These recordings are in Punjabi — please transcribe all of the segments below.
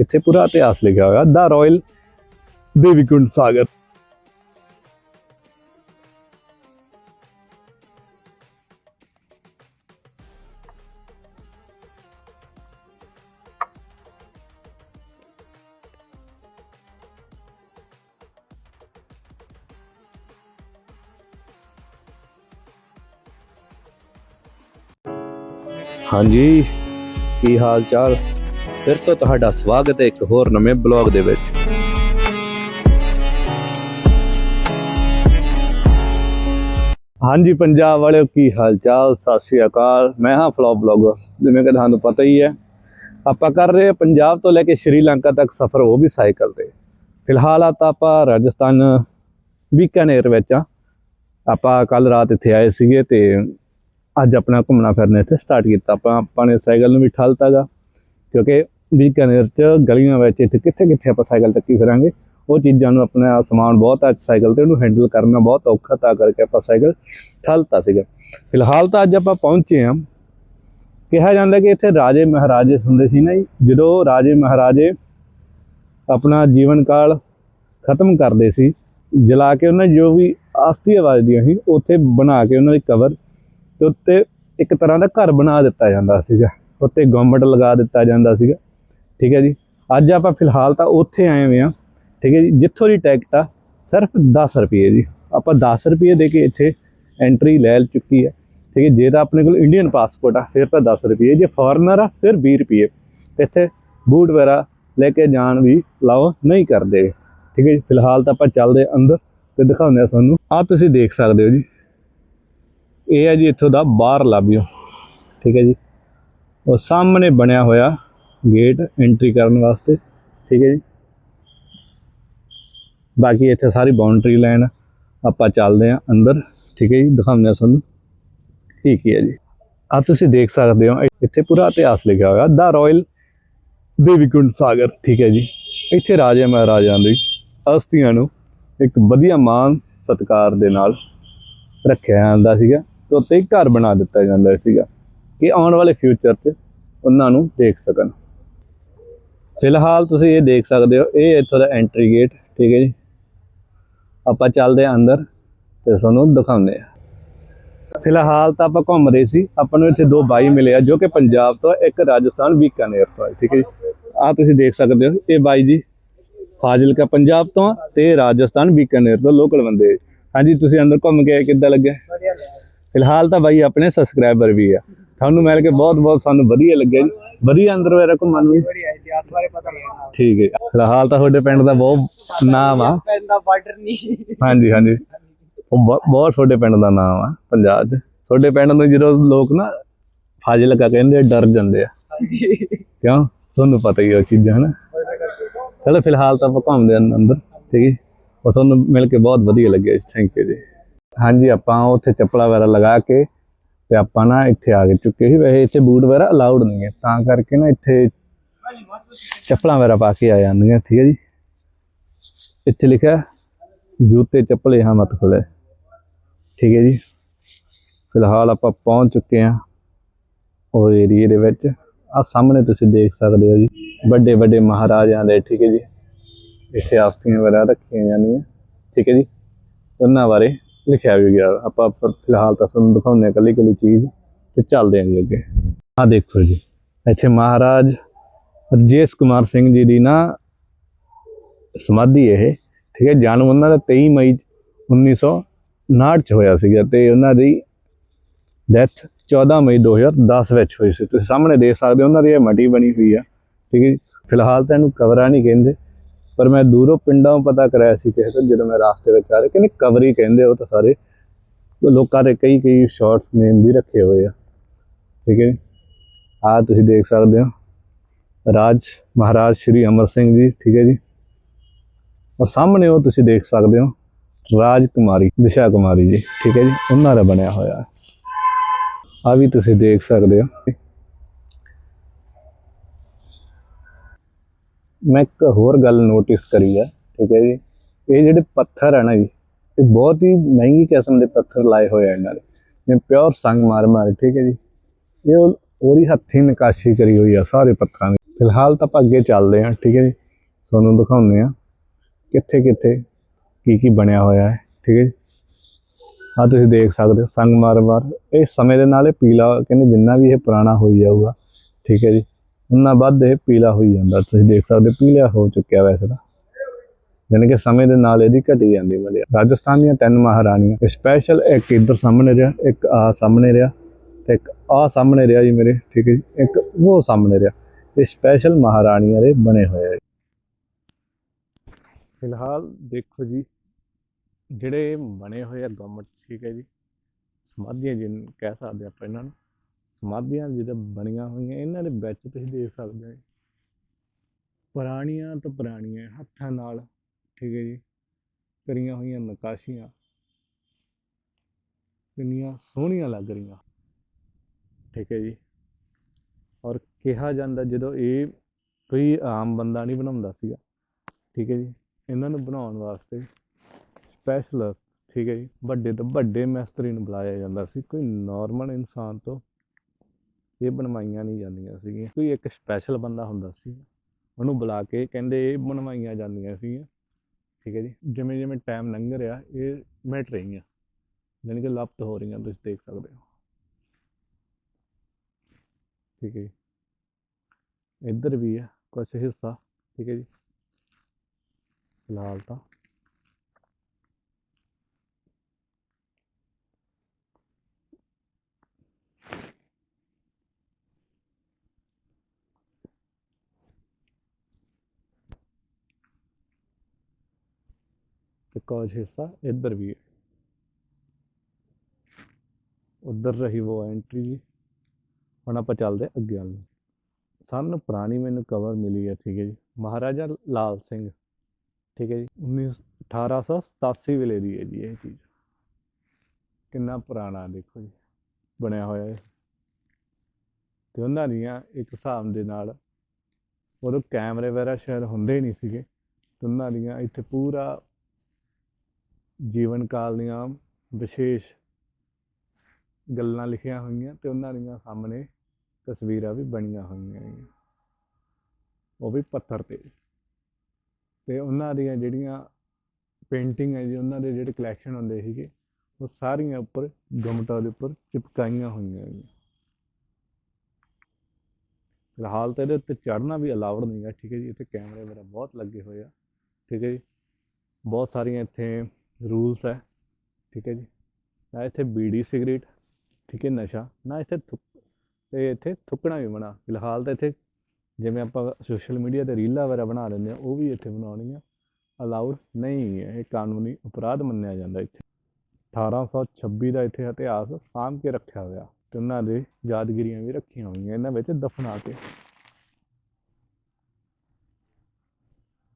ਇੱਥੇ ਪੂਰਾ ਇਤਿਹਾਸ ਲਿਖਿਆ ਹੋਇਆ ਦਾ ਰਾਇਲ ਦੇਵੀਕੁੰਡ ਸਾਗਰ। ਹਾਂਜੀ ਕੀ ਹਾਲ ਚਾਲ? ਫਿਰ ਤੋਂ ਤੁਹਾਡਾ ਸਵਾਗਤ ਹੈ ਇੱਕ ਹੋਰ ਨਵੇਂ ਬਲੌਗ ਦੇ ਵਿੱਚ। ਹਾਂਜੀ, ਪੰਜਾਬ ਵਾਲਿਓ, ਕੀ ਹਾਲ ਚਾਲ ਸਤਿ ਸ਼੍ਰੀ ਅਕਾਲ। ਮੈਂ ਹਾਂ ਫਲੋ ਬਲੌਗਰ। ਜਿਵੇਂ ਕਿ ਤੁਹਾਨੂੰ ਪਤਾ ਹੀ ਹੈ, ਆਪਾਂ ਕਰ ਰਹੇ ਪੰਜਾਬ ਤੋਂ ਲੈ ਕੇ ਸ਼੍ਰੀਲੰਕਾ ਤੱਕ ਸਫ਼ਰ, ਉਹ ਵੀ ਸਾਈਕਲ ਤੇ। ਫਿਲਹਾਲ ਆ ਤਾਂ ਆਪਾਂ ਰਾਜਸਥਾਨ ਬੀਕਾਨੇਰ ਵਿੱਚ ਆ ਆਪਾਂ ਕੱਲ ਰਾਤ ਇੱਥੇ ਆਏ ਸੀਗੇ ਤੇ ਅੱਜ ਆਪਣਾ ਘੁੰਮਣਾ ਫਿਰਨਾ ਇੱਥੇ ਸਟਾਰਟ ਕੀਤਾ। ਆਪਾਂ ਆਪਾਂ ਨੇ ਸਾਈਕਲ ਨੂੰ ਵੀ ਠਲਤਾਗਾ ਕਿਉਂਕਿ ਬੀਕਾਨੇਰ ਚ ਗਲੀਆਂ ਵਿੱਚ ਇੱਥੇ ਕਿੱਥੇ ਕਿੱਥੇ ਆਪਾਂ ਸਾਈਕਲ ਚੱਕੀ ਫਿਰਾਂਗੇ, ਉਹ ਚੀਜ਼ਾਂ ਨੂੰ ਆਪਣਾ ਸਮਾਨ ਬਹੁਤ ਆ, ਸਾਈਕਲ ਤੇ ਉਹਨੂੰ ਹੈਂਡਲ ਕਰਨਾ ਬਹੁਤ ਔਖਾ, ਤਾਂ ਕਰਕੇ ਆਪਾਂ ਸਾਈਕਲ ਠਲਤਾ ਸੀਗਾ। ਫਿਲਹਾਲ ਤਾਂ ਅੱਜ ਆਪਾਂ ਪਹੁੰਚੇ ਹਾਂ। ਕਿਹਾ ਜਾਂਦਾ ਕਿ ਇੱਥੇ ਰਾਜੇ ਮਹਾਰਾਜੇ ਹੁੰਦੇ ਸੀ ਨਾ ਜੀ, ਜਦੋਂ ਰਾਜੇ ਮਹਾਰਾਜੇ ਆਪਣਾ ਜੀਵਨ ਕਾਲ ਖਤਮ ਕਰਦੇ ਸੀ, ਜਲਾ ਕੇ ਉਹਨਾਂ ਜੋ ਵੀ ਆਸਤੀ ਆਵਾਜ਼ ਦੀਆਂ ਸੀ, ਉੱਥੇ ਬਣਾ ਕੇ ਉਹਨਾਂ ਦੀ ਕਬਰ ਤੇ ਉੱਤੇ ਇੱਕ ਤਰ੍ਹਾਂ ਦਾ ਘਰ ਬਣਾ ਦਿੱਤਾ ਜਾਂਦਾ ਸੀਗਾ। ਉੱਤੇ ਗਵਰਨਮੈਂਟ ਲਗਾ ਦਿੱਤਾ ਜਾਂਦਾ ਸੀਗਾ। ਠੀਕ ਹੈ ਜੀ? ਅੱਜ ਆਪਾਂ ਫਿਲਹਾਲ ਤਾਂ ਉੱਥੇ ਆਏ ਹੋਏ ਹਾਂ। ਠੀਕ ਹੈ ਜੀ? ਜਿੱਥੋਂ ਦੀ ਟਿਕਟ ਆ, ਸਿਰਫ 10 ਰੁਪਏ ਜੀ। ਆਪਾਂ 10 ਰੁਪਏ ਦੇ ਕੇ ਇੱਥੇ ਐਂਟਰੀ ਲੈ ਚੁੱਕੀ ਹੈ। ਠੀਕ ਹੈ? ਜੇ ਤਾਂ ਆਪਣੇ ਕੋਲ ਇੰਡੀਅਨ ਪਾਸਪੋਰਟ ਆ, ਫਿਰ ਤਾਂ 10 ਰੁਪਏ। ਜੇ ਫੋਰਨਰ ਆ, ਫਿਰ 20 ਰੁਪਏ। ਇੱਥੇ ਬੂਟ ਵਗੈਰਾ ਲੈ ਕੇ ਜਾਣ ਵੀ ਲਾਓ ਨਹੀਂ ਕਰਦੇ। ਠੀਕ ਹੈ ਜੀ? ਫਿਲਹਾਲ ਤਾਂ ਆਪਾਂ ਚੱਲਦੇ ਅੰਦਰ ਤੇ ਦਿਖਾਉਂਦੇ ਆ ਤੁਹਾਨੂੰ। ਆ ਤੁਸੀਂ ਦੇਖ ਸਕਦੇ ਹੋ ਜੀ। ਇਹ ਹੈ ਜੀ ਇੱਥੋਂ ਦਾ ਬਾਹਰ ਲਾਬੀਓ ਠੀਕ ਹੈ ਜੀ? ਉਹ ਸਾਹਮਣੇ ਬਣਿਆ ਹੋਇਆ ਗੇਟ ਐਂਟਰੀ ਕਰਨ ਵਾਸਤੇ, ਠੀਕ ਹੈ ਜੀ। ਬਾਕੀ ਇੱਥੇ ਸਾਰੀ ਬਾਉਂਡਰੀ ਲਾਈਨ ਆਪਾਂ ਚੱਲਦੇ ਹਾਂ ਅੰਦਰ, ਠੀਕ ਹੈ ਜੀ, ਦਿਖਾਉਂਦੇ ਹਾਂ ਤੁਹਾਨੂੰ ਠੀਕ ਹੈ ਜੀ। ਆ ਤੁਸੀਂ ਦੇਖ ਸਕਦੇ ਹੋ ਇੱਥੇ ਪੂਰਾ ਇਤਿਹਾਸ ਲਿਖਿਆ ਹੋਇਆ ਦਾ ਰਾਇਲ ਦੇਵੀਕੁੰਡ ਸਾਗਰ, ਠੀਕ ਹੈ ਜੀ। ਇੱਥੇ ਰਾਜੇ ਮਹਾਰਾਜਾਂ ਦੀ ਅਸਥੀਆਂ ਨੂੰ ਇੱਕ ਵਧੀਆ ਮਾਨ ਸਤਿਕਾਰ ਦੇ ਨਾਲ ਰੱਖਿਆ ਜਾਂਦਾ ਸੀਗਾ ਤੇ ਉੱਤੇ ਘਰ ਬਣਾ ਦਿੱਤਾ ਜਾਂਦਾ ਸੀਗਾ। ਕਿ ਆਉਣ ਵਾਲੇ ਫਿਊਚਰ 'ਚ ਉਹਨਾਂ ਨੂੰ ਦੇਖ ਸਕਣ। ਫਿਲਹਾਲ ਤੁਸੀਂ ਇਹ ਦੇਖ ਸਕਦੇ ਹੋ ਇਹ ਇੱਥੋਂ ਦਾ ਐਂਟਰੀ ਗੇਟ ਠੀਕ ਹੈ ਜੀ। ਆਪਾਂ ਚੱਲਦੇ ਹਾਂ ਅੰਦਰ ਤੇ ਤੁਹਾਨੂੰ ਦਿਖਾਉਂਦੇ ਆ ਫਿਲਹਾਲ ਤਾਂ ਆਪਾਂ ਘੁੰਮ ਰਹੇ ਸੀ ਆਪਾਂ ਨੂੰ ਇੱਥੇ ਦੋ ਬਾਈ ਮਿਲੇ ਆ ਜੋ ਕਿ ਪੰਜਾਬ ਤੋਂ ਆ, ਇੱਕ ਰਾਜਸਥਾਨ ਬੀਕਾਨੇਰ ਤੋਂ ਆ, ਠੀਕ ਹੈ ਜੀ। ਆ ਤੁਸੀਂ ਦੇਖ ਸਕਦੇ ਹੋ ਇਹ ਬਾਈ ਜੀ ਫਾਜ਼ਿਲਕਾ ਪੰਜਾਬ ਤੋਂ ਆ ਤੇ ਰਾਜਸਥਾਨ ਬੀਕਾਨੇਰ ਤੋਂ ਲੋਕਲ ਬੰਦੇ ਹਾਂਜੀ ਤੁਸੀਂ ਅੰਦਰ ਘੁੰਮ ਕੇ ਕਿੱਦਾਂ ਲੱਗਿਆ? ਫਿਲਹਾਲ ਤਾਂ ਬਾਈ ਆਪਣੇ ਸਬਸਕ੍ਰਾਈਬਰ ਵੀ ਆ। ਤੁਹਾਨੂੰ ਮਿਲ ਕੇ ਬਹੁਤ ਬਹੁਤ ਸਾਨੂੰ ਵਧੀਆ ਲੱਗਿਆ ਜੀ। ਵਧੀਆ ਅੰਦਰ ਵਗੈਰਾ ਘੁੰਮਣ ਨੂੰ ਇਤਿਹਾਸ ਬਾਰੇ ਪਤਾ ਲੱਗਣਾ ਠੀਕ ਹੈ। ਫਿਲਹਾਲ ਤਾਂ ਤੁਹਾਡੇ ਪਿੰਡ ਦਾ ਬਹੁਤ ਨਾਮ ਆ। ਪੈਂਦਾ ਬਾਰਡਰ ਨਹੀਂ। ਹਾਂਜੀ ਹਾਂਜੀ। ਉਹ ਬਹੁਤ ਤੁਹਾਡੇ ਪਿੰਡ ਦਾ ਨਾਮ ਆ ਪੰਜਾਬ 'ਚ। ਤੁਹਾਡੇ ਪਿੰਡ ਨੂੰ ਜਦੋਂ ਲੋਕ ਨਾ ਫਾਜ਼ਿਲਕਾ ਕਹਿੰਦੇ ਡਰ ਜਾਂਦੇ ਆ। ਹਾਂਜੀ ਕਿਉਂ? ਤੁਹਾਨੂੰ ਪਤਾ ਹੀ ਉਹ ਚੀਜ਼ਾਂ ਹਨਾ ਚਲੋ ਫਿਲਹਾਲ ਤਾਂ ਆਪਾਂ ਘੁੰਮਦੇ ਆਂ ਅੰਦਰ ਠੀਕ ਹੈ। ਉਹ ਤੁਹਾਨੂੰ ਮਿਲ ਕੇ ਬਹੁਤ ਵਧੀਆ ਲੱਗਿਆ ਥੈਂਕ ਯੂ ਜੀ। ਹਾਂਜੀ ਆਪਾਂ ਉੱਥੇ ਚੱਪਲਾ ਵਗੈਰਾ ਲਗਾ ਕੇ ਤੇ ਆਪਾਂ ਨਾ ਇੱਥੇ ਆ ਕੇ ਚੁੱਕੇ ਸੀ ਵੈਸੇ ਇੱਥੇ ਬੂਟ ਵਗੈਰਾ ਅਲਾਉਡ ਨਹੀਂ ਹੈ ਤਾਂ ਕਰਕੇ ਨਾ ਇੱਥੇ ਚੱਪਲਾਂ ਵਗੈਰਾ ਪਾ ਕੇ ਆ ਜਾਂਦੀਆਂ ਠੀਕ ਹੈ ਜੀ ਇੱਥੇ ਲਿਖਿਆ ਜੂਤੇ ਚੱਪਲ ਇਹ ਮਤ ਖੋਲੇ ਠੀਕ ਹੈ ਜੀ ਫਿਲਹਾਲ ਆਪਾਂ ਪਹੁੰਚ ਚੁੱਕੇ ਹਾਂ ਉਹ ਏਰੀਏ ਦੇ ਵਿੱਚ ਆ ਸਾਹਮਣੇ ਤੁਸੀਂ ਦੇਖ ਸਕਦੇ ਹੋ ਜੀ ਵੱਡੇ ਵੱਡੇ ਮਹਾਰਾਜਾਂ ਦੇ ਠੀਕ ਹੈ ਜੀ ਇੱਥੇ ਆਸਤੀਆਂ ਵਗੈਰਾ ਰੱਖੀਆਂ ਜਾਂਦੀਆਂ ਠੀਕ ਹੈ ਜੀ ਉਹਨਾਂ ਬਾਰੇ ਲਿਖਿਆ ਵੀ ਗਿਆ। ਆਪਾਂ ਫਿਲਹਾਲ ਤਾਂ ਤੁਹਾਨੂੰ ਦਿਖਾਉਂਦੇ ਹਾਂ ਇਕੱਲੀ ਇਕੱਲੀ ਚੀਜ਼ ਤੇ ਚੱਲਦੇ ਹਾਂ ਜੀ ਅੱਗੇ। ਆ ਦੇਖੋ ਜੀ, ਇੱਥੇ ਮਹਾਰਾਜ ਰਜੇਸ਼ ਕੁਮਾਰ ਸਿੰਘ ਜੀ ਦੀ ਨਾ ਸਮਾਧੀ ਇਹ, ਠੀਕ ਹੈ, ਜਨਮ ਉਹਨਾਂ ਦਾ 23 ਮਈ 1959 ਚ ਹੋਇਆ ਸੀਗਾ ਤੇ ਉਹਨਾਂ ਦੀ ਡੈਥ 14 ਮਈ 2010 ਵਿੱਚ ਹੋਈ ਸੀ। ਤੁਸੀਂ ਸਾਹਮਣੇ ਦੇਖ ਸਕਦੇ ਹੋ, ਉਹਨਾਂ ਦੀ ਇਹ ਮਟੀ ਬਣੀ ਹੋਈ ਆ, ਠੀਕ ਹੈ ਜੀ। ਫਿਲਹਾਲ ਤਾਂ ਇਹਨੂੰ ਕਬਰਾਂ ਨਹੀਂ ਕਹਿੰਦੇ। ਪਰ ਮੈਂ ਦੂਰੋਂ ਪਿੰਡਾਂ ਪਤਾ ਕਰਾਇਆ ਸੀ ਕਿਸੇ ਤੋਂ, ਜਦੋਂ ਮੈਂ ਰਾਸਤੇ ਵਿੱਚ ਆ ਰਿਹਾ, ਕਹਿੰਦੇ ਕਬਰੀ ਕਹਿੰਦੇ ਉਹ ਤਾਂ ਸਾਰੇ ਲੋਕਾਂ ਦੇ ਕਈ ਕਈ ਸ਼ਾਰਟਸ ਨੇਮ ਵੀ ਰੱਖੇ ਹੋਏ ਆ। ਠੀਕ ਹੈ ਆ ਤੁਸੀਂ ਦੇਖ ਸਕਦੇ ਹੋ। ਰਾਜ, ਮਹਾਰਾਜ ਸ਼੍ਰੀ ਅਮਰ ਸਿੰਘ ਜੀ, ਠੀਕ ਹੈ ਜੀ? ਔਰ ਸਾਹਮਣੇ ਉਹ ਤੁਸੀਂ ਦੇਖ ਸਕਦੇ ਹੋ ਰਾਜ ਕੁਮਾਰੀ ਦਿਸ਼ਾ ਕੁਮਾਰੀ ਜੀ, ਠੀਕ ਹੈ ਜੀ? ਉਹਨਾਂ ਦਾ ਬਣਿਆ ਹੋਇਆ ਹੈ। ਆ ਵੀ ਤੁਸੀਂ ਦੇਖ ਸਕਦੇ ਹੋ। ਮੈਂ ਇੱਕ ਹੋਰ ਗੱਲ ਨੋਟਿਸ ਕਰੀ ਆ, ਠੀਕ ਹੈ ਜੀ? ਇਹ ਜਿਹੜੇ ਪੱਥਰ ਹੈ ਨਾ ਜੀ, ਇਹ ਬਹੁਤ ਹੀ ਮਹਿੰਗੀ ਕਿਸਮ ਦੇ ਪੱਥਰ ਲਾਏ ਹੋਏ ਆ ਇਹਨਾਂ ਦੇ। ਜਿਵੇਂ ਪਿਓਰ ਮਾਰ ਠੀਕ ਹੈ ਜੀ? ਇਹ ਉਹਦੀ ਹੱਥੀਂ ਨਕਾਸ਼ੀ ਕਰੀ ਹੋਈ ਆ ਸਾਰੇ ਪੱਥਰਾਂ ਦੀ। ਫਿਲਹਾਲ ਤਾਂ ਆਪਾਂ ਅੱਗੇ ਚੱਲਦੇ ਹਾਂ, ਠੀਕ ਹੈ ਜੀ? ਤੁਹਾਨੂੰ ਦਿਖਾਉਂਦੇ ਹਾਂ ਕਿੱਥੇ ਕਿੱਥੇ ਕੀ ਕੀ ਬਣਿਆ ਹੋਇਆ ਹੈ, ਠੀਕ ਹੈ ਜੀ? ਆ ਤੁਸੀਂ ਦੇਖ ਸਕਦੇ ਹੋ, ਸੰਗ ਮਾਰ ਮਾਰ। ਇਹ ਸਮੇਂ ਦੇ ਨਾਲ ਇਹ ਪੀਲਾ, ਕਹਿੰਦੇ ਜਿੰਨਾ ਵੀ ਇਹ ਪੁਰਾਣਾ ਹੋਈ ਜਾਊਗਾ, ਠੀਕ ਹੈ ਜੀ? ਉਨਾ ਵੱਧ ਇਹ ਪੀਲਾ ਹੋਈ ਜਾਂਦਾ। ਤੁਸੀਂ ਦੇਖ ਸਕਦੇ ਪੀਲਾ ਹੋ ਚੁੱਕਿਆ ਵੈਸੇ ਤਾਂ। ਯਾਨੀ ਕਿ ਸਮੇਂ ਦੇ ਨਾਲ ਇਹਦੀ ਘਟੀ ਜਾਂਦੀ ਮਲਿਆ ਰਾਜਸਥਾਨ ਦੀਆਂ ਤਿੰਨ ਮਹਾਰਾਣੀਆਂ ਸਪੈਸ਼ਲ ਇੱਕ ਇੱਧਰ ਸਾਹਮਣੇ ਰਿਹਾ, ਇੱਕ ਆ ਸਾਹਮਣੇ ਰਿਹਾ ਤੇ ਇੱਕ ਆ ਸਾਹਮਣੇ ਰਿਹਾ ਜੀ ਮੇਰੇ, ਠੀਕ ਹੈ ਜੀ? ਇੱਕ ਉਹ ਸਾਹਮਣੇ ਰਿਹਾ। ਇਹ ਸਪੈਸ਼ਲ ਮਹਾਰਾਣੀਆਂ ਦੇ ਬਣੇ ਹੋਏ ਆ ਫਿਲਹਾਲ ਦੇਖੋ ਜੀ, ਜਿਹੜੇ ਬਣੇ ਹੋਏ ਆ ਗਵਰਨਮੈਂਟ ਠੀਕ ਹੈ ਜੀ। ਸਮਾਧੀਆਂ ਜਿਨ ਕਹਿ ਸਕਦੇ ਆਪਾਂ ਇਹਨਾਂ ਨੂੰ। ਸਮਾਧੀਆਂ ਜਿਹਦੇ ਬਣੀਆਂ ਹੋਈਆਂ, ਇਹਨਾਂ ਦੇ ਵਿੱਚ ਤੁਸੀਂ ਦੇਖ ਸਕਦੇ ਹੋ ਪੁਰਾਣੀਆਂ ਤੋਂ ਪੁਰਾਣੀਆਂ ਹੱਥਾਂ ਨਾਲ, ਠੀਕ ਹੈ ਜੀ, ਕਰੀਆਂ ਹੋਈਆਂ ਨਕਾਸ਼ੀਆਂ। ਕਿੰਨੀਆਂ ਸੋਹਣੀਆਂ ਲੱਗ ਰਹੀਆਂ। ਠੀਕ ਹੈ ਜੀ। ਔਰ ਕਿਹਾ ਜਾਂਦਾ ਜਦੋਂ ਇਹ ਕੋਈ ਆਮ ਬੰਦਾ ਨਹੀਂ ਬਣਾਉਂਦਾ ਸੀਗਾ, ਠੀਕ ਹੈ ਜੀ, ਇਹਨਾਂ ਨੂੰ ਬਣਾਉਣ ਵਾਸਤੇ ਸਪੈਸ਼ਲ ਠੀਕ ਹੈ ਜੀ, ਵੱਡੇ ਤੋਂ ਵੱਡੇ ਮਿਸਤਰੀ ਨੂੰ ਬੁਲਾਇਆ ਜਾਂਦਾ ਸੀ। ਕੋਈ ਨਾਰਮਲ ਇਨਸਾਨ ਤੋਂ ਇਹ ਬਣਵਾਈਆਂ ਨਹੀਂ ਜਾਂਦੀਆਂ ਸੀਗੀਆਂ। ਕੋਈ ਇੱਕ ਸਪੈਸ਼ਲ ਬੰਦਾ ਹੁੰਦਾ ਸੀ, ਉਹਨੂੰ ਬੁਲਾ ਕੇ ਕਹਿੰਦੇ ਇਹ ਬਣਵਾਈਆਂ ਜਾਂਦੀਆਂ ਸੀਗੀਆਂ। ਠੀਕ ਹੈ ਜੀ, ਜਿਵੇਂ ਜਿਵੇਂ ਟਾਈਮ ਲੰਘ ਰਿਹਾ, ਇਹ ਮਿਟ ਰਹੀਆਂ। ਯਾਨੀ ਕਿ ਲਪਤ ਹੋ ਰਹੀਆਂ, ਤੁਸੀਂ ਦੇਖ ਸਕਦੇ ਹੋ। ਠੀਕ ਹੈ ਜੀ। ਇੱਧਰ ਵੀ ਹੈ ਕੁਝ ਹਿੱਸਾ। ਠੀਕ ਹੈ ਜੀ। ਫਿਲਹਾਲ ਤਾਂ ਤੇ ਕੁਝ ਹਿੱਸਾ ਇੱਧਰ ਵੀ ਹੈ। ਉੱਧਰ ਰਹੀ ਉਹ ਐਂਟਰੀ ਜੀ। ਹੁਣ ਆਪਾਂ ਚੱਲਦੇ ਹਾਂ ਅੱਗੇ ਵੱਲ ਨੂੰ। ਸਾਨੂੰ ਪੁਰਾਣੀ ਮੈਨੂੰ ਕਵਰ ਮਿਲੀ ਹੈ, ਠੀਕ ਹੈ ਜੀ। ਮਹਾਰਾਜਾ ਲਾਲ ਸਿੰਘ, ਠੀਕ ਹੈ ਜੀ। 19 1887 ਵੇਲੇ ਦੀ ਹੈ ਜੀ ਇਹ ਚੀਜ਼। ਕਿੰਨਾ ਪੁਰਾਣਾ ਦੇਖੋ ਜੀ, ਬਣਿਆ ਹੋਇਆ ਹੈ ਤੇ ਉਹਨਾਂ ਦੀਆਂ ਇੱਕ ਹਿਸਾਬ ਦੇ ਨਾਲ ਉਦੋਂ ਕੈਮਰੇ ਵਗੈਰਾ ਸ਼ਾਇਦ ਹੁੰਦੇ ਹੀ ਨਹੀਂ ਸੀਗੇ। ਤੇ ਉਹਨਾਂ ਦੀਆਂ ਇੱਥੇ ਪੂਰਾ ਜੀਵਨ ਕਾਲ ਦੀਆਂ ਵਿਸ਼ੇਸ਼ ਗੱਲਾਂ ਲਿਖੀਆਂ ਹੋਈਆਂ ਤੇ ਉਹਨਾਂ ਦੀਆਂ ਸਾਹਮਣੇ ਤਸਵੀਰਾਂ ਵੀ ਬਣੀਆਂ ਹੋਈਆਂ ਹੈਗੀਆਂ ਉਹ ਵੀ ਪੱਥਰ ਤੇ। ਤੇ ਉਹਨਾਂ ਦੀਆਂ ਜਿਹੜੀਆਂ ਪੇਂਟਿੰਗ ਹੈ ਜੀ, ਉਹਨਾਂ ਦੇ ਜਿਹੜੇ ਕਲੈਕਸ਼ਨ ਹੁੰਦੇ ਸੀਗੇ, ਉਹ ਸਾਰੀਆਂ ਉੱਪਰ ਗਮਟਾਂ ਦੇ ਉੱਪਰ ਚਿਪਕਾਈਆਂ ਹੋਈਆਂ ਹੈਗੀਆਂ ਫਿਲਹਾਲ ਤਾਂ ਇਹਦੇ ਉੱਤੇ ਚੜ੍ਹਨਾ ਵੀ ਅਲਾਉਡ ਨਹੀਂ ਹੈ ਠੀਕ ਹੈ ਜੀ, ਇੱਥੇ ਕੈਮਰੇ ਵਗੈਰਾ ਬਹੁਤ ਲੱਗੇ ਹੋਏ ਆ। ਠੀਕ ਹੈ ਜੀ, ਬਹੁਤ ਸਾਰੀਆਂ ਇੱਥੇ ਰੂਲਸ ਹੈ, ਠੀਕ ਹੈ ਜੀ। ਨਾ ਇੱਥੇ ਬੀੜੀ ਸਿਗਰਟ, ਠੀਕ ਹੈ, ਨਸ਼ਾ, ਨਾ ਇੱਥੇ ਥੁੱਕ, ਤੇ ਇੱਥੇ ਥੁੱਕਣਾ ਵੀ ਮਨਾ। ਫਿਲਹਾਲ ਤਾਂ ਇੱਥੇ ਜਿਵੇਂ ਆਪਾਂ ਸੋਸ਼ਲ ਮੀਡੀਆ ਤੇ ਰੀਲਾਂ ਵਗੈਰਾ ਬਣਾ ਲੈਂਦੇ ਆ ਉਹ ਵੀ ਇੱਥੇ ਬਣਾਉਣੀਆਂ ਅਲਾਉਡ ਨਹੀਂ ਹੈ। ਇਹ ਕਾਨੂੰਨੀ ਅਪਰਾਧ ਮੰਨਿਆ ਜਾਂਦਾ ਇੱਥੇ। 1826 ਦਾ ਇੱਥੇ ਇਤਿਹਾਸ ਸਾਂਭ ਕੇ ਰੱਖਿਆ ਹੋਇਆ ਤੇ ਉਹਨਾਂ ਦੇ ਯਾਦਗਿਰੀਆਂ ਵੀ ਰੱਖੀਆਂ ਹੋਈਆਂ, ਇਹਨਾਂ ਵਿੱਚ ਦਫਨਾ ਕੇ।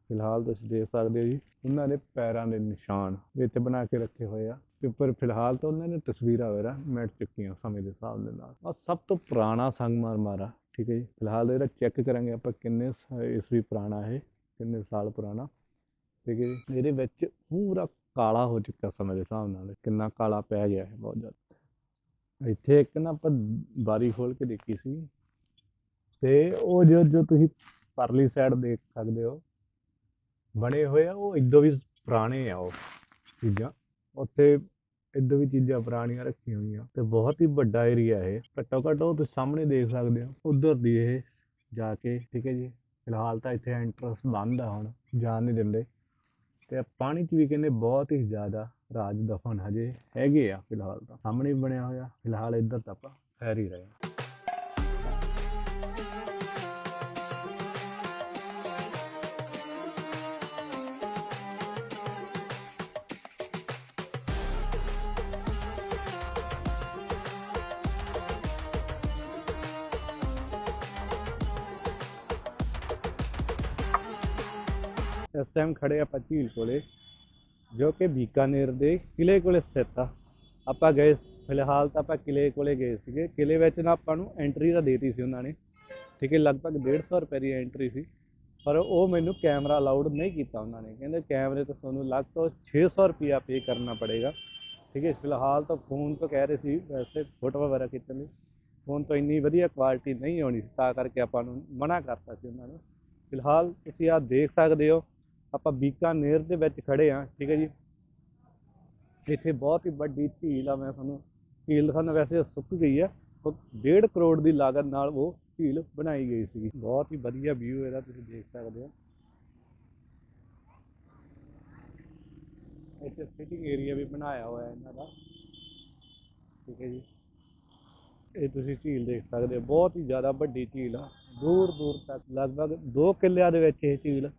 ਫਿਲਹਾਲ ਤੁਸੀਂ ਦੇਖ ਸਕਦੇ ਹੋ ਜੀ, ਉਹਨਾਂ ਦੇ ਪੈਰਾਂ ਦੇ ਨਿਸ਼ਾਨ ਵੀ ਇੱਥੇ ਬਣਾ ਕੇ ਰੱਖੇ ਹੋਏ ਆ। ਤੇ ਉੱਪਰ ਫਿਲਹਾਲ ਤਾਂ ਉਹਨਾਂ ਨੇ ਤਸਵੀਰਾਂ ਵਗੈਰਾ ਮਿਟ ਚੁੱਕੀਆਂ ਸਮੇਂ ਦੇ ਹਿਸਾਬ ਦੇ ਨਾਲ। ਆ ਸਭ ਤੋਂ ਪੁਰਾਣਾ ਸੰਗਮਰਮਰ ਮਾਰਾ ਠੀਕ ਹੈ ਜੀ। ਫਿਲਹਾਲ ਇਹਦਾ ਚੈੱਕ ਕਰਾਂਗੇ ਆਪਾਂ ਕਿੰਨੇ ਸ- ਈਸਵੀ ਪੁਰਾਣਾ ਇਹ, ਕਿੰਨੇ ਸਾਲ ਪੁਰਾਣਾ। ਠੀਕ ਹੈ ਜੀ। ਇਹਦੇ ਵਿੱਚ ਪੂਰਾ ਕਾਲਾ ਹੋ ਚੁੱਕਾ ਸਮੇਂ ਦੇ ਹਿਸਾਬ ਨਾਲ, ਕਿੰਨਾ ਕਾਲਾ ਪੈ ਗਿਆ ਹੈ ਬਹੁਤ ਜ਼ਿਆਦਾ। ਇੱਥੇ ਇੱਕ ਨਾ ਆਪਾਂ ਬਾਰੀ ਖੋਲ ਕੇ ਦੇਖੀ ਸੀ। ਤੇ ਉਹ ਜੋ ਜੋ ਤੁਸੀਂ ਪਰਲੀ ਸਾਈਡ ਦੇਖ ਸਕਦੇ ਹੋ ਬਣੇ ਹੋਏ ਆ, ਉਹ ਇਦੋਂ ਵੀ ਪੁਰਾਣੇ ਆ ਉਹ ਚੀਜ਼ਾਂ। ਉੱਥੇ ਇਦੋਂ ਵੀ ਚੀਜ਼ਾਂ ਪੁਰਾਣੀਆਂ ਰੱਖੀਆਂ ਹੋਈਆਂ ਤੇ ਬਹੁਤ ਹੀ ਵੱਡਾ ਏਰੀਆ ਇਹ। ਘੱਟੋ ਘੱਟ ਉਹ ਤੁਸੀਂ ਸਾਹਮਣੇ ਦੇਖ ਸਕਦੇ ਹੋ, ਉਧਰ ਦੀ ਇਹ ਜਾ ਕੇ, ਠੀਕ ਹੈ ਜੀ। ਫਿਲਹਾਲ ਤਾਂ ਇੱਥੇ ਐਂਟਰਸ ਬੰਦ ਆ ਹੁਣ, ਜਾਣ ਨਹੀਂ ਦਿੰਦੇ। ਤੇ ਪਾਣੀ 'ਚ ਵੀ ਕਹਿੰਦੇ ਬਹੁਤ ਹੀ ਜ਼ਿਆਦਾ ਰਾਜ ਦਫਨ ਹਜੇ ਹੈਗੇ ਆ ਫਿਲਹਾਲ ਤਾਂ। ਸਾਹਮਣੇ ਬਣਿਆ ਹੋਇਆ, ਫਿਲਹਾਲ ਇੱਧਰ ਤਾਂ ਆਪਾਂ ਠਹਿਰ ਹੀ ਰਹੇ ਇਸ ਟਾਈਮ ਖੜੇ ਆਪਾਂ ਝੀਲ ਕੋਲੇ, ਜੋ ਕਿ ਬੀਕਾਨੇਰ ਦੇ ਕਿਲੇ ਕੋਲੇ ਸਥਿਤ ਆ। ਆਪਾਂ ਗਏ, ਫਿਲਹਾਲ ਤਾਂ ਆਪਾਂ ਕਿਲੇ ਕੋਲੇ ਗਏ ਸੀਗੇ। ਕਿਲੇ ਵਿੱਚ ਨਾ ਆਪਾਂ ਨੂੰ ਐਂਟਰੀ ਤਾਂ ਦੇਤੀ ਸੀ ਉਹਨਾਂ ਨੇ। ਠੀਕ ਹੈ, ਲਗਭਗ 150 ਰੁਪਏ ਦੀ ਐਂਟਰੀ ਸੀ। ਪਰ ਉਹ ਮੈਨੂੰ ਕੈਮਰਾ ਅਲਾਉਡ ਨਹੀਂ ਕੀਤਾ ਉਹਨਾਂ ਨੇ। ਕਹਿੰਦੇ ਕੈਮਰੇ ਤੋਂ ਤੁਹਾਨੂੰ ਲਗਭਗ 600 ਰੁਪਿਆ ਪੇ ਕਰਨਾ ਪੜੇਗਾ। ਠੀਕ ਹੈ, ਫਿਲਹਾਲ ਤਾਂ ਫੋਨ ਤੋਂ ਕਹਿ ਰਹੇ ਸੀ, ਵੈਸੇ ਫੋਟੋ ਵਗੈਰਾ ਖਿੱਚਣ ਲਈ। ਫੋਨ ਤੋਂ ਇੰਨੀ ਵਧੀਆ ਕੁਆਲਿਟੀ ਨਹੀਂ ਆਉਣੀ ਸੀ, ਤਾਂ ਕਰਕੇ ਆਪਾਂ ਨੂੰ ਮਨਾ ਕਰਤਾ ਸੀ ਉਹਨਾਂ ਨੂੰ। ਫਿਲਹਾਲ ਤੁਸੀਂ ਆਹ ਦੇਖ ਸਕਦੇ ਹੋ। ਆਪਾਂ ਬੀਕਾਨੇਰ ਦੇ ਵਿੱਚ ਖੜੇ ਆ ਠੀਕ ਹੈ ਜੀ। ਇੱਥੇ ਬਹੁਤ ਹੀ ਵੱਡੀ ਝੀਲ ਆ, ਮੈਂ ਤੁਹਾਨੂੰ ਝੀਲ ਦਿਖਾਉਣਾ ਵੈਸੇ ਸੁੱਕ ਗਈ ਹੈ ਉਹ 1.5 ਕਰੋੜ ਦੀ ਲਾਗਤ ਨਾਲ ਉਹ ਝੀਲ ਬਣਾਈ ਗਈ ਸੀ ਬਹੁਤ ਹੀ ਵਧੀਆ ਵਿਊ ਇਹਦਾ, ਤੁਸੀਂ ਦੇਖ ਸਕਦੇ ਹੋ। ਇੱਥੇ ਸਿਟਿੰਗ ਏਰੀਆ ਵੀ ਬਣਾਇਆ ਹੋਇਆ ਇਹਨਾਂ ਦਾ, ਠੀਕ ਹੈ ਜੀ। ਇਹ ਤੁਸੀਂ ਝੀਲ ਦੇਖ ਸਕਦੇ ਹੋ, ਬਹੁਤ ਹੀ ਜ਼ਿਆਦਾ ਵੱਡੀ ਝੀਲ ਆ ਦੂਰ ਦੂਰ ਤੱਕ, ਲਗਭਗ 2 ਕਿੱਲਿਆਂ ਦੇ ਵਿੱਚ ਇਹ ਝੀਲ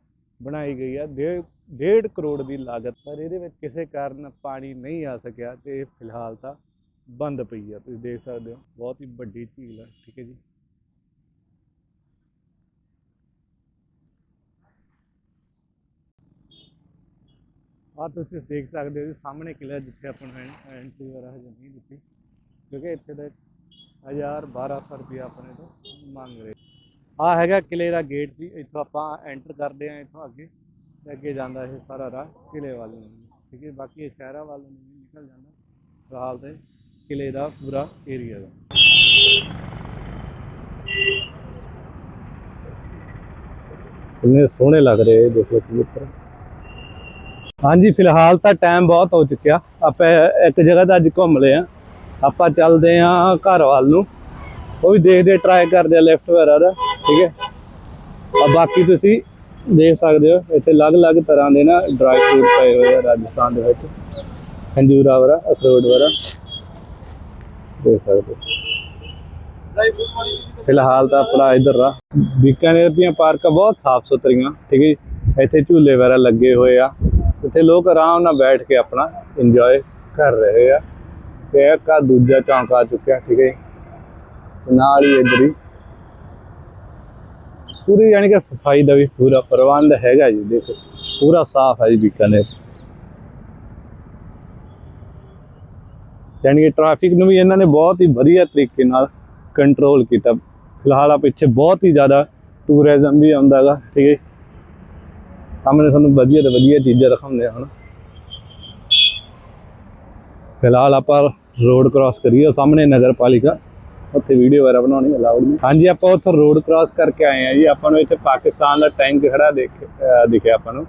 ਬਣਾਈ ਗਈ ਆ। ਡੇ- ਡੇਢ ਕਰੋੜ ਦੀ ਲਾਗਤ। ਪਰ ਇਹਦੇ ਵਿੱਚ ਕਿਸੇ ਕਾਰਨ ਪਾਣੀ ਨਹੀਂ ਆ ਸਕਿਆ ਤੇ ਇਹ ਫਿਲਹਾਲ ਤਾਂ ਬੰਦ ਪਈ ਆ। ਤੁਸੀਂ ਦੇਖ ਸਕਦੇ ਹੋ, ਬਹੁਤ ਹੀ ਵੱਡੀ ਝੀਲ ਆ, ਠੀਕ ਹੈ ਜੀ। ਆ ਤੁਸੀਂ ਦੇਖ ਸਕਦੇ ਹੋ ਜੀ, ਸਾਹਮਣੇ ਕਿਲਾ ਜਿੱਥੇ ਆਪਾਂ ਨੂੰ ਐਂਟਰੀ ਵਗੈਰਾ ਹਜੇ ਨਹੀਂ ਦਿੱਤੀ। ਕਿਉਂਕਿ ਇੱਥੇ ਦਾ 1000 1200 ਰੁਪਏ ਆਪਣੇ ਤੋਂ ਮੰਗ ਰਹੇ। ਆ ਹੈਗਾ ਕਿਲੇ ਦਾ ਗੇਟ ਜੀ ਇੱਥੋਂ ਆਪਾਂ ਐਂਟਰ ਕਰਦੇ ਆ ਇੱਥੋਂ ਅੱਗੇ ਤੇ ਅੱਗੇ ਜਾਂਦਾ ਇਹ ਸਾਰਾ ਰਾਹ ਕਿਲੇ ਵੱਲ ਨੂੰ। ਠੀਕ ਹੈ ਬਾਕੀ ਇਹ ਸ਼ਹਿਰਾਂ ਵੱਲ ਨੂੰ ਨਿਕਲ ਜਾਂਦਾ ਫਿਲਹਾਲ ਤੇ ਕਿਲੇ ਦਾ ਪੂਰਾ ਏਰੀਆ ਦਾ ਕਿੰਨੇ ਸੋਹਣੇ ਲੱਗ ਰਹੇ ਇਹ ਦੇਖੋ ਕਬੂਤਰ। ਹਾਂਜੀ ਫਿਲਹਾਲ ਤਾਂ ਟਾਈਮ ਬਹੁਤ ਹੋ ਚੁੱਕਿਆ। ਆਪਾਂ ਇੱਕ ਜਗ੍ਹਾ ਤੇ ਅੱਜ ਘੁੰਮ ਲਏ ਆ ਆਪਾਂ ਚੱਲਦੇ ਆ ਘਰ ਵੱਲ ਨੂੰ। ਉਹ ਵੀ ਦੇਖਦੇ ਟਰਾਈ ਕਰਦੇ ਆ ਲੈਫਟ ਵਗੈਰਾ ਦਾ। ਠੀਕ ਹੈ? ਆ ਬਾਕੀ ਤੁਸੀਂ ਦੇਖ ਸਕਦੇ ਹੋ, ਇੱਥੇ ਅਲੱਗ-ਅਲੱਗ ਤਰ੍ਹਾਂ ਦੇ ਨਾ ਡਰਾਈ ਫਰੂਟ ਪਏ ਹੋਏ ਆ ਰਾਜਸਥਾਨ ਦੇ ਵਿੱਚ। ਖੰਜੂਰਾ ਵਗੈਰਾ ਅਖਰੋਟ ਵਗੈਰਾ ਦੇਖ ਸਕਦੇ ਹੋ। ਫਿਲਹਾਲ ਤਾਂ ਆਪਣਾ ਇਧਰ ਆ। ਬੀਕਾਨੇਰ ਦੀਆਂ ਪਾਰਕਾਂ ਬਹੁਤ ਸਾਫ਼ ਸੁਥਰੀਆਂ ਠੀਕ ਹੈ ਜੀ? ਇੱਥੇ ਝੂਲੇ ਵਗੈਰਾ ਲੱਗੇ ਹੋਏ ਆ। ਇੱਥੇ ਲੋਕ ਆਰਾਮ ਨਾਲ ਬੈਠ ਕੇ ਆਪਣਾ ਇੰਜੋਏ ਕਰ ਰਹੇ ਆ। ਤੇ ਇੱਕ ਆ ਦੂਜਾ ਚੌਂਕ ਆ ਚੁੱਕਿਆ, ਠੀਕ ਹੈ ਜੀ। ਨਾਲ ਹੀ ਇੱਧਰ ਹੀ ਪੂਰੀ ਯਾਨੀ ਕਿ ਸਫ਼ਾਈ ਦਾ ਵੀ ਪੂਰਾ ਪ੍ਰਬੰਧ ਹੈਗਾ ਜੀ, ਦੇਖੋ, ਪੂਰਾ ਸਾਫ਼ ਹੈ ਜੀ ਬੀਕਾਨੇਰ। ਯਾਨੀ ਕਿ ਟ੍ਰੈਫਿਕ ਨੂੰ ਵੀ ਇਹਨਾਂ ਨੇ ਬਹੁਤ ਹੀ ਵਧੀਆ ਤਰੀਕੇ ਨਾਲ ਕੰਟਰੋਲ ਕੀਤਾ। ਫਿਲਹਾਲ ਆ ਪਿੱਛੇ ਬਹੁਤ ਹੀ ਜ਼ਿਆਦਾ ਟੂਰਿਜ਼ਮ ਵੀ ਆਉਂਦਾ ਹੈਗਾ, ਠੀਕ ਹੈ ਸਾਹਮਣੇ ਤੁਹਾਨੂੰ ਵਧੀਆ ਤੋਂ ਵਧੀਆ ਚੀਜ਼ਾਂ ਦਿਖਾਉਂਦੇ ਆ ਹੁਣ। ਫਿਲਹਾਲ ਆਪਾਂ ਰੋਡ ਕ੍ਰਾਸ ਕਰੀਏ ਸਾਹਮਣੇ ਨਗਰ ਪਾਲਿਕਾ ਉੱਥੇ ਵੀਡੀਓ ਵਗੈਰਾ ਬਣਾਉਣੀ ਅਲਾਉਡ ਨਹੀਂ ਹਾਂਜੀ ਆਪਾਂ ਉੱਥੇ ਰੋਡ ਕ੍ਰਾਸ ਕਰਕੇ ਆਏ ਆ ਜੀ। ਆਪਾਂ ਨੂੰ ਇੱਥੇ ਪਾਕਿਸਤਾਨ ਦਾ ਟੈਂਕ ਖੜਾ ਦੇਖ ਦਿਖਿਆ ਆਪਾਂ ਨੂੰ।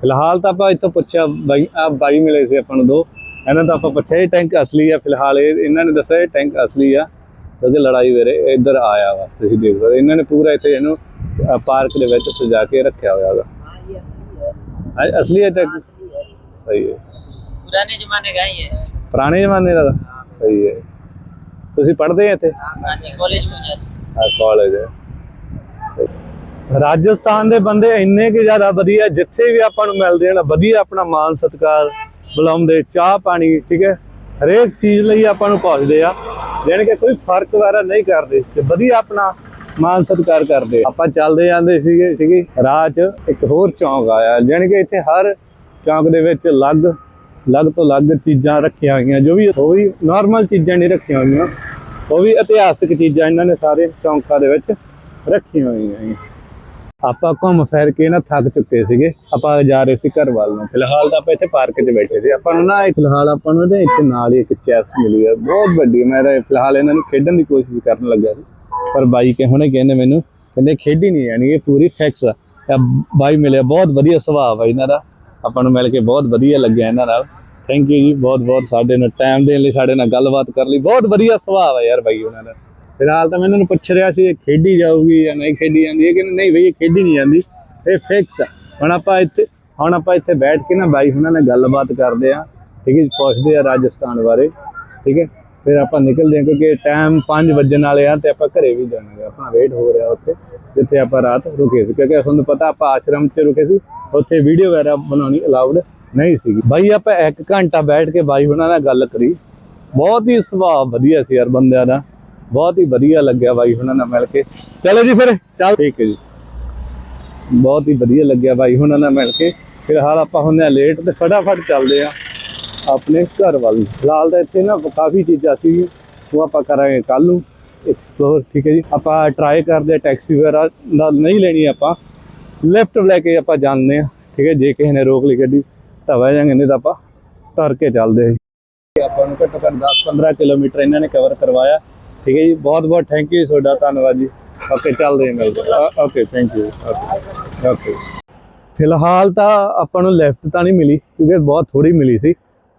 ਫਿਲਹਾਲ ਤਾਂ ਆਪਾਂ ਇੱਥੋਂ ਪੁੱਛਿਆ ਬਾਈ ਆ ਬਾਈ ਮਿਲੇ ਸੀ ਆਪਾਂ ਨੂੰ ਦੋ। ਇਹਨਾਂ ਤਾਂ ਆਪਾਂ ਪੁੱਛਿਆ ਇਹ ਟੈਂਕ ਅਸਲੀ ਆ? ਫਿਲਹਾਲ ਇਹ ਇਹਨਾਂ ਨੇ ਦੱਸਿਆ ਇਹ ਟੈਂਕ ਅਸਲੀ ਆ। ਕਿਉਂਕਿ ਲੜਾਈ ਵੇਰੇ ਇੱਧਰ ਆਇਆ ਵਾ ਤੁਸੀਂ ਦੇਖ ਸਕਦੇ ਇਹਨਾਂ ਨੇ ਪੂਰਾ ਇੱਥੇ ਇਹਨੂੰ ਪਾਰਕ ਦੇ ਵਿੱਚ ਸਜਾ ਕੇ ਰੱਖਿਆ ਹੋਇਆ ਹੈਗਾ ਅਸਲੀ ਹੈ ਟੈਂਕ ਸਹੀ ਹੈ। ਪੁਰਾਣੇ ਜ਼ਮਾਨੇ ਦਾ ਹੀ ਹੈ। ਪੁਰਾਣੇ ਜ਼ਮਾਨੇ ਦਾ ਸਹੀ ਹੈ। ਤੁਸੀਂ ਪੜ੍ਹਦੇ ਆ ਇੱਥੇ? ਹਾਂਜੀ ਹਾਂ ਕਾਲਜ ਹੈ। ਰਾਜਸਥਾਨ ਦੇ ਬੰਦੇ ਇੰਨੇ ਕਿ ਜ਼ਿਆਦਾ ਵਧੀਆ ਜਿੱਥੇ ਵੀ ਆਪਾਂ ਨੂੰ ਮਿਲਦੇ ਹਨ ਵਧੀਆ ਆਪਣਾ ਮਾਨ ਸਤਕਾਰ ਬੁਲਾਉਂਦੇ ਚਾਹ ਪਾਣੀ ਠੀਕ ਹੈ? ਹਰੇਕ ਚੀਜ਼ ਲਈ ਆਪਾਂ ਨੂੰ ਪਹੁੰਚਦੇ ਆ। ਜਾਨ ਕਿ ਕੋਈ ਫ਼ਰਕ ਵਾਰਾ ਨਹੀਂ ਕਰਦੇ ਤੇ ਵਧੀਆ ਆਪਣਾ ਮਾਨ ਸਤਕਾਰ ਕਰਦੇ ਆਪਾਂ ਚੱਲਦੇ ਜਾਂਦੇ ਸੀਗੇ ਠੀਕ ਹੈ ਰਾਜ ਇੱਕ ਹੋਰ ਚੌਂਕ ਆਇਆ। ਜਾਨ ਕਿ ਇੱਥੇ ਹਰ ਚੌਂਕ ਦੇ ਵਿੱਚ ਲੱਗ ਅਲੱਗ ਤੋਂ ਅਲੱਗ ਚੀਜ਼ਾਂ ਰੱਖੀਆਂ ਹੋਈਆਂ, ਜੋ ਵੀ ਉਹ ਵੀ ਨਾਰਮਲ ਚੀਜ਼ਾਂ ਨਹੀਂ ਰੱਖੀਆਂ ਹੋਈਆਂ, ਉਹ ਵੀ ਇਤਿਹਾਸਿਕ ਚੀਜ਼ਾਂ ਇਹਨਾਂ ਨੇ ਸਾਰੇ ਚੌਂਕਾਂ ਦੇ ਵਿੱਚ ਰੱਖੀਆਂ ਹੋਈਆਂ ਆਪਾਂ ਘੁੰਮ ਫਿਰ ਕੇ ਨਾ ਥੱਕ ਚੁੱਕੇ ਸੀਗੇ, ਆਪਾਂ ਜਾ ਰਹੇ ਸੀ ਘਰ ਵੱਲ ਨੂੰ। ਫਿਲਹਾਲ ਤਾਂ ਆਪਾਂ ਇੱਥੇ ਪਾਰਕ 'ਚ ਬੈਠੇ ਸੀ, ਆਪਾਂ ਨੂੰ ਨਾ ਇਹ ਫਿਲਹਾਲ ਆਪਾਂ ਨੂੰ ਇਹਦੇ ਇੱਥੇ ਨਾਲ ਹੀ ਇੱਕ ਚੈਸ ਮਿਲੀ ਹੈ ਬਹੁਤ ਵੱਡੀ, ਮੈਂ ਤਾਂ ਫਿਲਹਾਲ ਇਹਨਾਂ ਨੂੰ ਖੇਡਣ ਦੀ ਕੋਸ਼ਿਸ਼ ਕਰਨ ਲੱਗਾ ਸੀ, ਪਰ ਬਾਈ ਕੇ ਹੁਣੇ ਕਹਿੰਦੇ ਮੈਨੂੰ, ਕਹਿੰਦੇ ਖੇਡੀ ਨਹੀਂ ਜਾਣੀ, ਇਹ ਪੂਰੀ ਫਿਕਸ ਆ। ਬਾਈ ਮਿਲਿਆ, ਬਹੁਤ ਵਧੀਆ ਸੁਭਾਅ ਆ ਇਹਨਾਂ ਦਾ। ਆਪਾਂ ਨੂੰ ਮਿਲ ਕੇ ਬਹੁਤ ਵਧੀਆ ਲੱਗਿਆ ਇਹਨਾਂ ਨਾਲ। ਥੈਂਕ ਯੂ ਜੀ ਬਹੁਤ ਬਹੁਤ ਸਾਡੇ ਨਾਲ ਟਾਈਮ ਦੇਣ ਲਈ ਸਾਡੇ ਨਾਲ ਗੱਲਬਾਤ ਕਰਨ ਲਈ। ਬਹੁਤ ਵਧੀਆ ਸੁਭਾਅ ਆ ਯਾਰ ਬਾਈ ਉਹਨਾਂ ਦਾ। ਫਿਲਹਾਲ ਤਾਂ ਮੈਂ ਇਹਨਾਂ ਨੂੰ ਪੁੱਛ ਰਿਹਾ ਸੀ ਇਹ ਖੇਡੀ ਜਾਊਗੀ ਜਾਂ ਨਹੀਂ ਖੇਡੀ ਜਾਂਦੀ? ਇਹ ਕਹਿੰਦੇ ਨਹੀਂ ਬਈ ਇਹ ਖੇਡੀ ਨਹੀਂ ਜਾਂਦੀ। ਇਹ ਫਿਕਸ ਆ। ਹੁਣ ਆਪਾਂ ਇੱਥੇ ਹੁਣ ਆਪਾਂ ਇੱਥੇ ਬੈਠ ਕੇ ਨਾ ਬਾਈ ਉਹਨਾਂ ਨਾਲ ਗੱਲਬਾਤ ਕਰਦੇ ਆ। ਠੀਕ ਹੈ ਜੀ, ਪੁੱਛਦੇ ਆ ਰਾਜਸਥਾਨ ਬਾਰੇ। ਠੀਕ ਹੈ ਫਿਰ ਆਪਾਂ ਨਿਕਲਦੇ ਹਾਂ ਕਿਉਂਕਿ ਟਾਈਮ 5 ਵਜਣ ਵਾਲੇ ਆ ਤੇ ਆਪਾਂ ਘਰੇ ਵੀ ਜਾਣਾ ਹੈ। ਆਪਣਾ ਵੇਟ ਹੋ ਰਿਹਾ ਉੱਥੇ, ਜਿੱਥੇ ਆਪਾਂ ਰਾਤ ਰੁਕੇ ਸੀ। ਕਿਉਂਕਿ ਤੁਹਾਨੂੰ ਪਤਾ ਆਪਾਂ ਆਸ਼ਰਮ 'ਚ ਰੁਕੇ ਸੀ, ਉੱਥੇ ਵੀਡੀਓ ਵਗੈਰਾ ਬਣਾਉਣੀ ਅਲਾਉਡ ਨਹੀਂ ਸੀਗੀ। ਬਾਈ, ਆਪਾਂ 1 ਘੰਟਾ ਬੈਠ ਕੇ ਬਾਈ ਉਹਨਾਂ ਨਾਲ ਗੱਲ ਕਰੀ। ਬਹੁਤ ਹੀ ਸੁਭਾਅ ਵਧੀਆ ਸੀ ਯਾਰ ਬੰਦਿਆਂ ਦਾ। ਬਹੁਤ ਹੀ ਵਧੀਆ ਲੱਗਿਆ ਬਾਈ ਉਹਨਾਂ ਨਾਲ ਮਿਲ ਕੇ। ਚਲੋ ਜੀ ਫਿਰ, ਚੱਲ। ਠੀਕ ਹੈ ਜੀ। ਬਹੁਤ ਹੀ ਵਧੀਆ ਲੱਗਿਆ ਬਾਈ ਉਹਨਾਂ ਨਾਲ ਮਿਲ ਕੇ। ਫਿਲਹਾਲ ਆਪਾਂ ਹੁੰਦੇ ਆ ਲੇਟ ਤੇ ਫਟਾਫਟ ਚੱਲਦੇ ਆ ਆਪਣੇ ਘਰ ਵੱਲ। ਨੂੰ। ਫਿਲਹਾਲ ਤਾਂ ਇੱਥੇ ਨਾ ਕਾਫੀ ਚੀਜ਼ਾਂ ਸੀ, ਉਹ ਆਪਾਂ ਕਰਾਂਗੇ ਕੱਲ ਨੂੰ ਐਕਸਪਲੋਰ ਠੀਕ ਹੈ ਜੀ। ਆਪਾਂ ਟਰਾਈ ਕਰਦੇ ਟੈਕਸੀ ਵਗੈਰਾ ਦਾ ਨਹੀਂ ਲੈਣੀ ਆਪਾਂ। ਲੈਫਟ ਲੈ ਕੇ ਆਪਾਂ ਜਾਂਦੇ ਆ ਠੀਕ ਹੈ। ਜੇ ਕਿਸੇ ਨੇ ਰੋਕ ਲਈ ਗੱਡੀ, ਤਾਂ ਬਹਿ ਜਾਾਂਗੇ, ਨਹੀਂ ਤਾਂ ਆਪਾਂ ਤਰ ਕੇ ਚੱਲਦੇ ਆ ਆਪਾਂ ਨੂੰ ਘੱਟੋ ਘੱਟ 10-15 ਕਿਲੋਮੀਟਰ ਇਹਨਾਂ ਨੇ ਕਵਰ ਕਰਵਾਇਆ, ਠੀਕ ਹੈ ਜੀ। ਬਹੁਤ ਬਹੁਤ ਥੈਂਕ ਯੂ ਤੁਹਾਡਾ, ਧੰਨਵਾਦ ਜੀ। ਓਕੇ, ਚੱਲਦੇ ਹਾਂ ਮਿਲਦੇ okay thank you okay okay. ਫਿਲਹਾਲ ਤਾਂ ਆਪਾਂ ਨੂੰ ਲੈਫਟ ਤਾਂ ਨਹੀਂ ਮਿਲੀ, ਕਿਉਂਕਿ ਬਹੁਤ ਥੋੜੀ ਮਿਲੀ ਸੀ।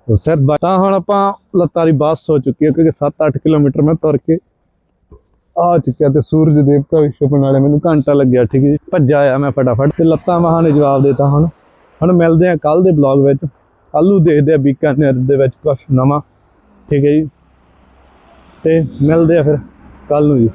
ਸਿਰ ਤਾਂ ਹੁਣ ਆਪਾਂ ਲੱਤਾਂ ਦੀ ਬੱਸ ਹੋ ਚੁੱਕੀ ਹੈ ਕਿਉਂਕਿ 7-8 ਕਿਲੋਮੀਟਰ ਮੈਂ ਤੁਰ ਕੇ ਆ ਚੁੱਕਿਆ ਤੇ ਸੂਰਜ ਦੇਵਤਾ ਵੀ ਛੁਪਣ ਵਾਲੇ ਮੈਨੂੰ ਘੰਟਾ ਲੱਗਿਆ, ਠੀਕ ਹੈ ਜੀ। ਭੱਜਾ ਆ ਮੈਂ ਫਟਾਫਟ ਤੇ ਲੱਤਾਂ ਮਹਾਂ ਨੇ ਜਵਾਬ ਦਿੱਤਾ ਹੁਣ। ਹੁਣ ਮਿਲਦੇ ਆ ਕੱਲ ਦੇ ਬਲੌਗ ਵਿੱਚ। ਕੱਲ੍ਹ ਦੇਖਦੇ ਆ ਬੀਕਾਨੇਰ ਦੇ ਵਿੱਚ ਕੁਛ ਨਵਾਂ, ਠੀਕ ਹੈ ਜੀ। ਤੇ ਮਿਲਦੇ ਆ ਫਿਰ ਕੱਲ ਨੂੰ ਜੀ।